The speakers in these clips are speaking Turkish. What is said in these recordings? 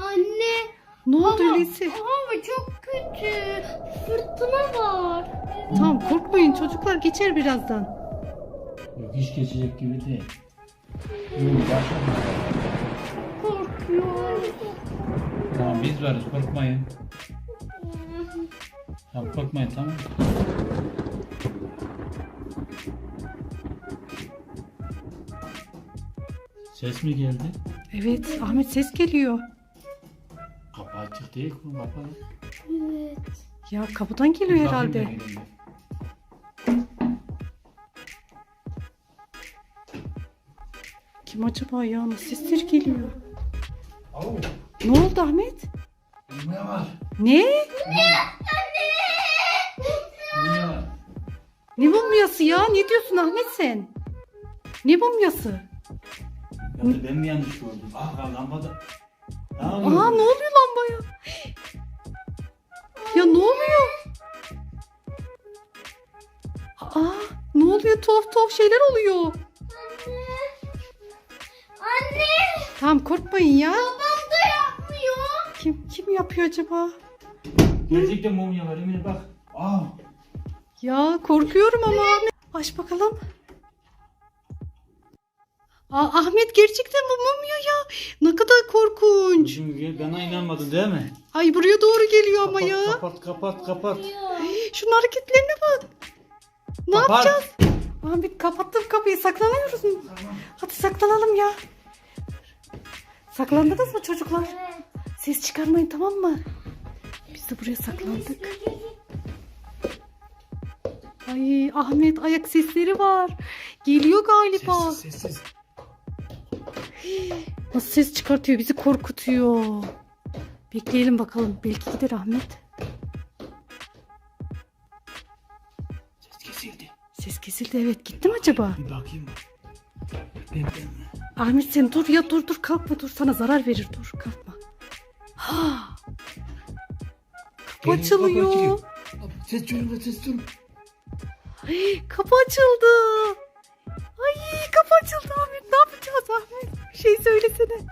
Anne. Ne oldu Hulusi? Hava çok kötü. Fırtına var. Tamam korkmayın çocuklar geçer birazdan. Yok hiç geçecek gibi değil. Yürü başla. Korkuyorum. Tamam biz varız korkmayın. Tamam korkmayın tamam. Ses mi geldi? Evet Ahmet ses geliyor. Açık değil mi? Kapalı. Evet. Ya kapıdan geliyor Bakayım herhalde. Kim acaba ya? Nasıl sesler geliyor? Au, Ne oldu Ahmet? ne var? Ne? Ne var? Ne mumyası ya? Ne diyorsun Ahmet sen? Ne mumyası? Ya da ben mi yanlış gördüm? Ah lambada. Ne Aa yapıyorsun? ne oluyor lambaya? Ya ne oluyor? Aa ne oluyor? Tuhaf tuhaf şeyler oluyor. Anne. Tamam korkmayın ya. Babam da yapmıyor. Kim kim yapıyor acaba? Gerçekten mumya var Emine bak. Aa. Ya korkuyorum ama. Aç bakalım. Aa, Ahmet gerçekten bu mumya ya. Ne kadar korkunç. Şimdi bana inanmadın değil mi? Ay buraya doğru geliyor ama ya. kapat kapat kapat. Şunun hareketlerine bak. Ne Kapat. yapacağız? Ahmet kapattım kapıyı. Saklanıyoruz mu? Hadi saklanalım ya. Saklandınız mı çocuklar? Evet. Ses çıkarmayın tamam mı? Biz de buraya saklandık. Ay Ahmet ayak sesleri var. Geliyor galiba. Sessiz sessiz. Nasıl ses çıkartıyor bizi korkutuyor. Bekleyelim bakalım. Belki gider Ahmet. Ses kesildi. Ses kesildi evet. Gitti mi acaba? Bir bakayım bak. Ben ben. Ahmet sen dur ya dur dur kalkma dur sana zarar verir dur kalkma. Ha. Kapı Gelin, açılıyor. Ses duyun ses duyun. Ay, kapı açıldı. Ay kapı açıldı Ahmet ne yapacağız Ahmet? Bir şey söylesene.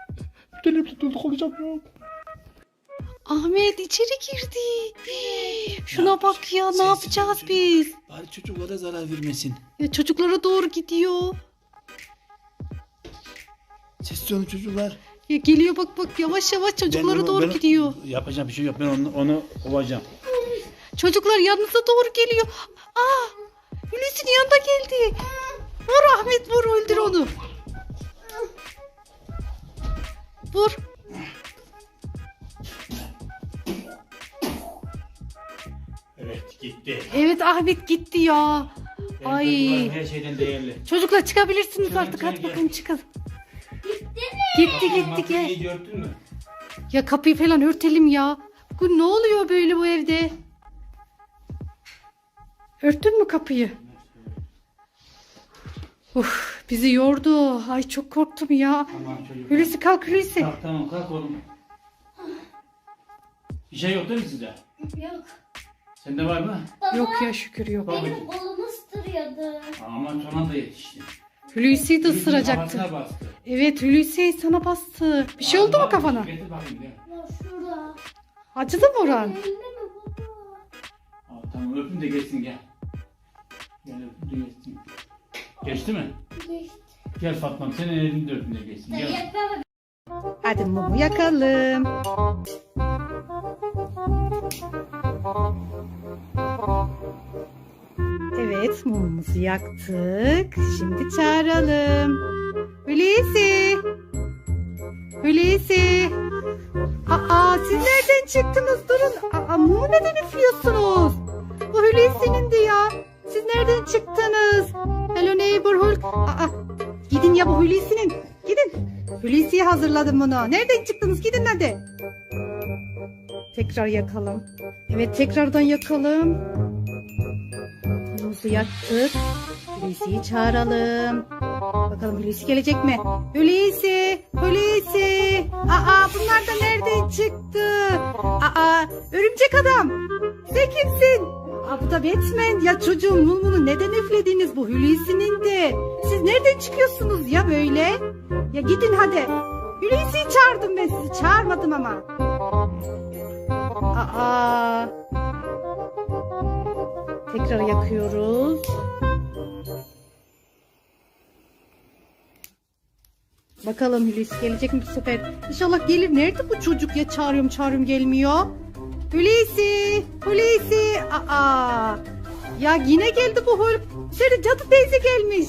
Dilim tutuldu konuşamıyorum. Ahmet içeri girdi. Hii, Şuna bak ya ne Sessiz yapacağız olun. biz? Bari çocuklara zarar vermesin. Ya çocuklara doğru gidiyor. Ses duyun çocuklar. Ya geliyor bak bak yavaş yavaş çocuklara Ben onu- doğru ben- gidiyor. Yapacağım bir şey yok. Ben onu, onu kovacağım. Çocuklar yanınıza doğru geliyor. Aa! Hulusi'nin yanında geldi. Vur Ahmet vur öldür onu. Vur. Evet gitti. Evet Ahmet gitti ya. Benim Ay. her şeyden değerli. Çocuklar çıkabilirsiniz Çıkın, artık. Hadi çıkın, bakın çıkın. Gitti gitti Makine gel. iyice örttün mü? Ya kapıyı falan örtelim ya. Bugün ne oluyor böyle bu evde? Örttün mü kapıyı? Uf, bizi yordu. Ay çok korktum ya. Tamam çocuk. Hulusi kalk Hulusi. Kalk tamam kalk oğlum. Bir şey yok değil mi sizde? Yok. Sende var mı? Baba Yok ya şükür yok. Benim kolumu ısırıyordu. Aman son anda yetişti. Hulusi'yi de ısıracaktı. kafasına bastı. Evet Hulusi sana bastı. Bir şey oldu mu kafana? Getir bakayım gel. Ya şurada. Acıdı mı oran? Elinde mi baba? Aa, tamam öpün de geçsin gel. Gel öpün de geçsin. Geçti mi? Geçti. Gel Fatma'm senin elini de öpün de geçsin. Gel. Hadi mumu yakalım. Evet mumumuzu yaktık. Şimdi çağıralım. Hulusi. Hulusi. Aa siz nereden çıktınız? Durun. Aa mumu neden üflüyorsunuz? Bu Hulusi'nin de ya. Siz nereden çıktınız? Hello neighborhood. Aa gidin ya bu Hulusi'nin. Gidin. Hulusi'ye hazırladım bunu. Nereden çıktınız? Gidin hadi. Tekrar yakalım. Evet tekrardan yakalım. Hulusi yaktık. Hulusi'yi çağıralım. Bakalım Hulusi gelecek mi? Hulusi! Hulusi! Aa bunlar da nereden çıktı? Aa örümcek adam! Sen kimsin? Da Batman. Ya çocuğum Mulmul'u neden üflediniz? Bu Hulusi'nin de. Siz nereden çıkıyorsunuz ya böyle? Ya gidin hadi. Hulusi'yi çağırdım ben sizi. Çağırmadım ama. Aa. Tekrar yakıyoruz. Bakalım Hulusi gelecek mi bu sefer? İnşallah gelir. Nerede bu çocuk ya? Çağırıyorum çağırıyorum gelmiyor. Hulusi! Hulusi! Aa! Ya yine geldi bu Hulk. Şöyle cadı teyze gelmiş.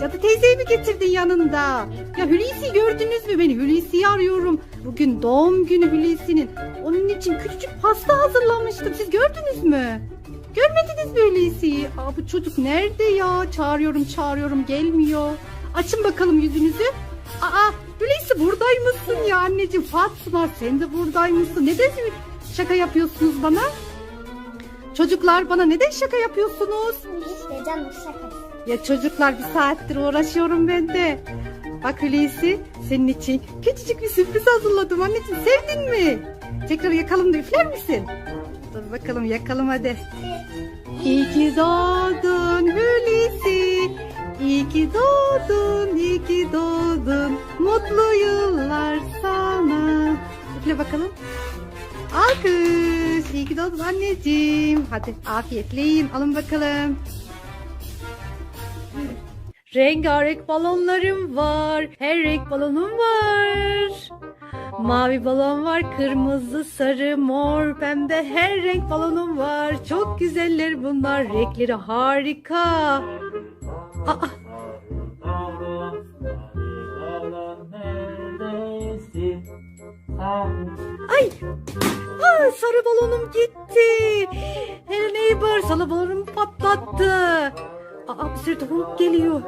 Cadı teyzeyi mi getirdin yanında? Ya Hulusi gördünüz mü beni? Hulusi'yi arıyorum. Bugün doğum günü Hulusi'nin. Onun için küçücük pasta hazırlamıştım. Siz gördünüz mü? Görmediniz mi Hulusi'yi? Aa bu çocuk nerede ya? Çağırıyorum çağırıyorum gelmiyor. Açın bakalım yüzünüzü. Aa Hulusi buradaymışsın ya anneciğim. Fatma sen de buradaymışsın. Neden şaka yapıyorsunuz bana? Çocuklar bana neden şaka yapıyorsunuz? İşte canım şakası. Ya çocuklar bir saattir uğraşıyorum ben de. Bak Hulusi senin için küçücük bir sürpriz hazırladım anneciğim sevdin mi? Tekrar yakalım da üfler misin? Dur bakalım yakalım hadi. İyi ki doğdun Hulusi. İyi ki doğdun, iyi ki doğdun. Mutlu yıllar sana. Üfle bakalım. Alkış. İyi ki doğdun anneciğim. Hadi afiyetle yiyin. Alın bakalım. Rengarenk balonlarım var. Her renk balonum var. Mavi balon var, kırmızı, sarı, mor, pembe her renk balonum var. Çok güzeller bunlar. Renkleri harika. Aa, ay. Aa, sarı balonum gitti. Hello neighbor, sarı balonum patlattı. Aa, bir sürü tavuk geliyor.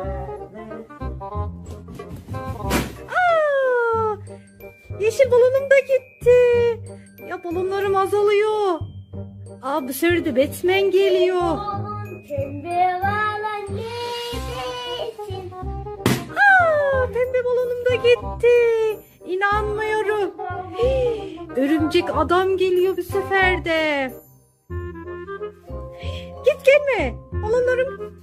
Aa, yeşil balonum da gitti. Ya balonlarım azalıyor. Aa, bu sefer de Batman geliyor. Pembe neredesin? Aa, pembe balonum da gitti. İnanmıyorum. Hii, Örümcek adam geliyor bu sefer de. Git gelme. Balonlarım.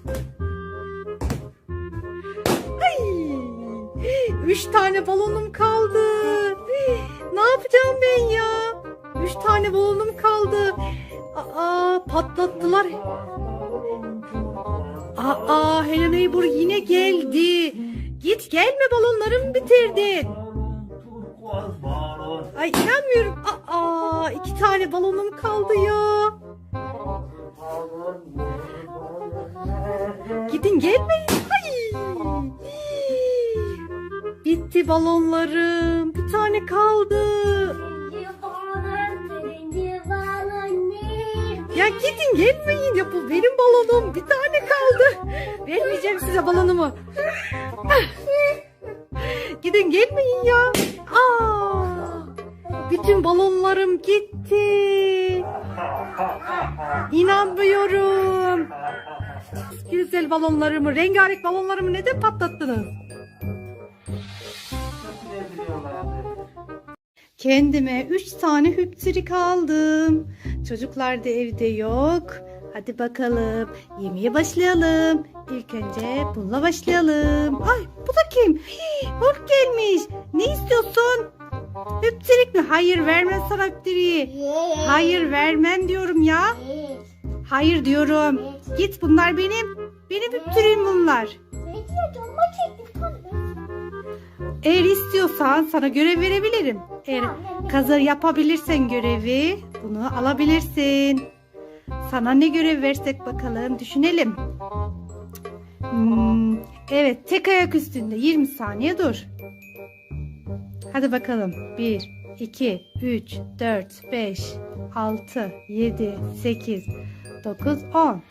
Ay, üç tane balonum kaldı. Ne yapacağım ben ya? Üç tane balonum kaldı. Aa, patlattılar. Aa, Hello Neighbor yine geldi. Git gelme balonlarımı bitirdin. Ay inanmıyorum. Aa, iki tane balonum kaldı ya. Gidin gelmeyin. Ay. Bitti balonlarım. Bir tane kaldı. Ya gidin gelmeyin ya bu benim balonum. Bir tane kaldı. Vermeyeceğim size balonumu. gidin gelmeyin ya. Aa, bütün balonlarım gitti. İnanmıyorum. Güzel balonlarımı, rengarenk balonlarımı neden patlattınız? Kendime üç tane hüptürik aldım. Çocuklar da evde yok. Hadi bakalım yemeğe başlayalım. İlk önce bununla başlayalım. Ay bu da kim? Hulk gelmiş. Ne istiyorsun? Hüptürik mi? Hayır vermem sana hüptüriği. Hayır vermem diyorum ya. Hayır diyorum. Git bunlar benim. Benim hüptüriğim bunlar. Eğer istiyorsan sana görev verebilirim. Eğer kazı yapabilirsen görevi bunu alabilirsin. Sana ne görev versek bakalım düşünelim. Hmm, evet tek ayak üstünde 20 saniye dur. Hadi bakalım. 1, 2, 3, 4, 5, 6, 7, 8, 9, 10,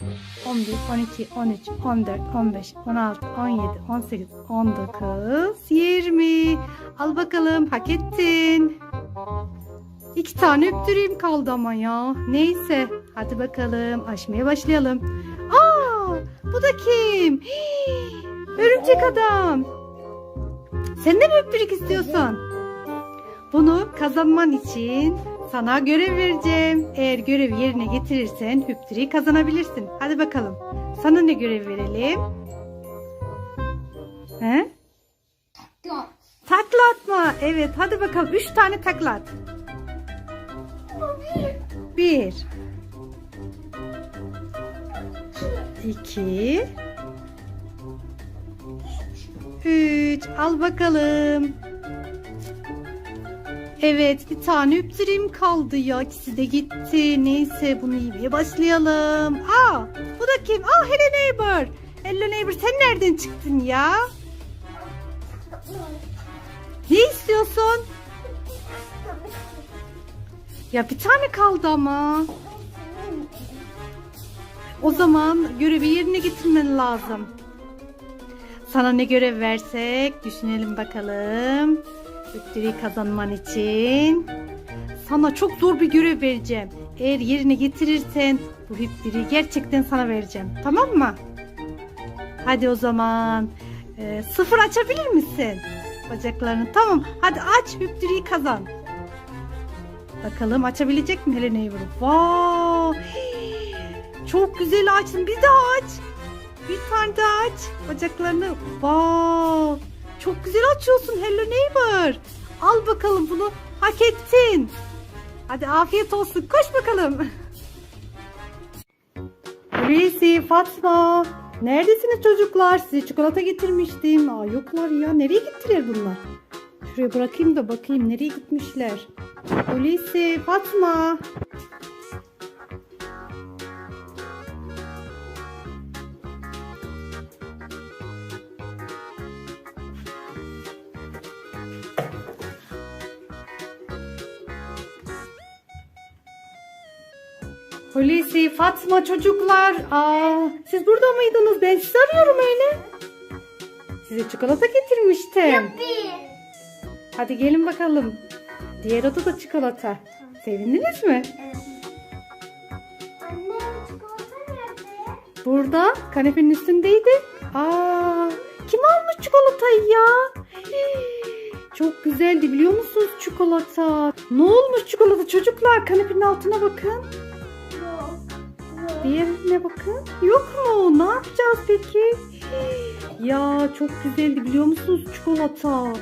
11, 12, 13, 14, 15, 16, 17, 18, 19, 20. Al bakalım hak ettin. İki tane öptüreyim kaldı ama ya. Neyse. Hadi bakalım. Açmaya başlayalım. Aa, bu da kim? Hii, örümcek adam. Sen de mi öptürük istiyorsun? Bunu kazanman için sana görev vereceğim. Eğer görevi yerine getirirsen hüptürüğü kazanabilirsin. Hadi bakalım. Sana ne görev verelim? He? Takla atma. Evet hadi bakalım. Üç tane takla at. Bir. İki. Üç. Al bakalım. Evet bir tane üptüreyim kaldı ya. İkisi de gitti. Neyse bunu yemeye başlayalım. Aa bu da kim? Aa Hello Neighbor. Hello Neighbor sen nereden çıktın ya? Ne istiyorsun? Ya bir tane kaldı ama. O zaman görevi yerine getirmen lazım. Sana ne görev versek düşünelim bakalım. Öttürüğü kazanman için. Sana çok zor bir görev vereceğim. Eğer yerine getirirsen bu hüptürüğü gerçekten sana vereceğim. Tamam mı? Hadi o zaman. Ee, sıfır açabilir misin? Bacaklarını. Tamam. Hadi aç hüptürüğü kazan. Bakalım açabilecek mi Helena Neighbor? Wow! Çok güzel açtın. Bir daha aç. Bir tane daha aç. Bacaklarını. Wow! Çok güzel açıyorsun Hello Neighbor. Al bakalım bunu. Hak ettin. Hadi afiyet olsun. Koş bakalım. Hulusi, Fatma. Neredesiniz çocuklar? Size çikolata getirmiştim. Aa, yoklar ya. Nereye gittiler bunlar? Şuraya bırakayım da bakayım nereye gitmişler. Hulusi, Fatma. Hulusi, Fatma çocuklar. Aa, siz burada mıydınız? Ben sizi arıyorum öyle. Size çikolata getirmiştim. Hadi gelin bakalım. Diğer odada çikolata. Sevindiniz mi? Anne çikolata nerede? Burada kanepenin üstündeydi. Aa, kim almış çikolatayı ya? Hii, Çok güzeldi biliyor musunuz çikolata? Ne olmuş çikolata çocuklar? Kanepenin altına bakın. Diğerine bakın. Yok mu? Ne yapacağız peki? Ya çok güzeldi biliyor musunuz çikolata?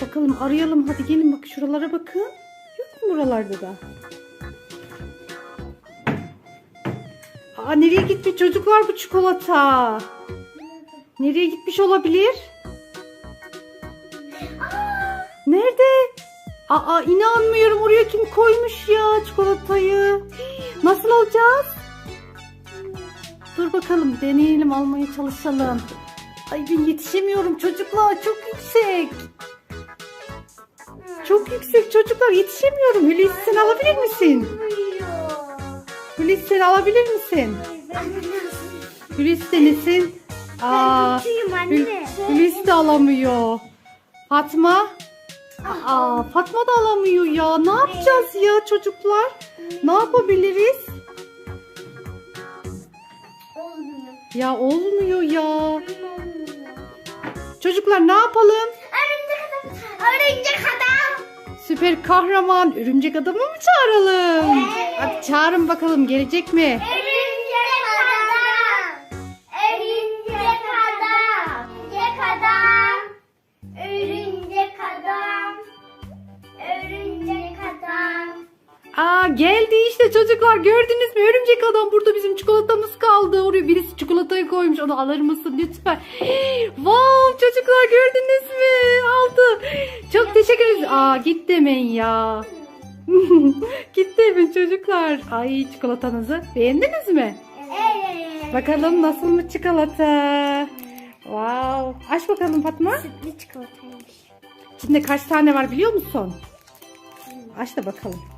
Bakalım arayalım hadi gelin bak şuralara bakın. Yok mu buralarda da? Aa nereye gitti çocuklar bu çikolata? Nereye gitmiş olabilir? Nerede? Aa inanmıyorum oraya kim koymuş ya çikolatayı? Nasıl alacağız? Dur bakalım deneyelim almaya çalışalım. Ay ben yetişemiyorum çocuklar çok yüksek. Çok yüksek çocuklar yetişemiyorum. Hulusi sen alabilir misin? Hulusi sen alabilir misin? Hulusi denesin. Aa. Hulusi de alamıyor. Fatma? Aa, Fatma da alamıyor ya. Ne yapacağız ya çocuklar? Ne yapabiliriz? Ya olmuyor ya. Çocuklar ne yapalım? Örümcek adam. Örümcek adam. Süper kahraman örümcek adamı mı çağıralım? Hadi çağırın bakalım gelecek mi? Örümcek çocuklar gördünüz mü? Örümcek adam burada bizim çikolatamız kaldı. Oraya birisi çikolatayı koymuş. Onu alır mısın lütfen? wow çocuklar gördünüz mü? Aldı. Çok teşekkür ederiz. Aa git demeyin ya. git demeyin çocuklar. Ay çikolatanızı beğendiniz mi? Evet. Bakalım nasıl mı çikolata? Wow. Aç bakalım Fatma. Sütlü çikolataymış. İçinde kaç tane var biliyor musun? Aç da bakalım.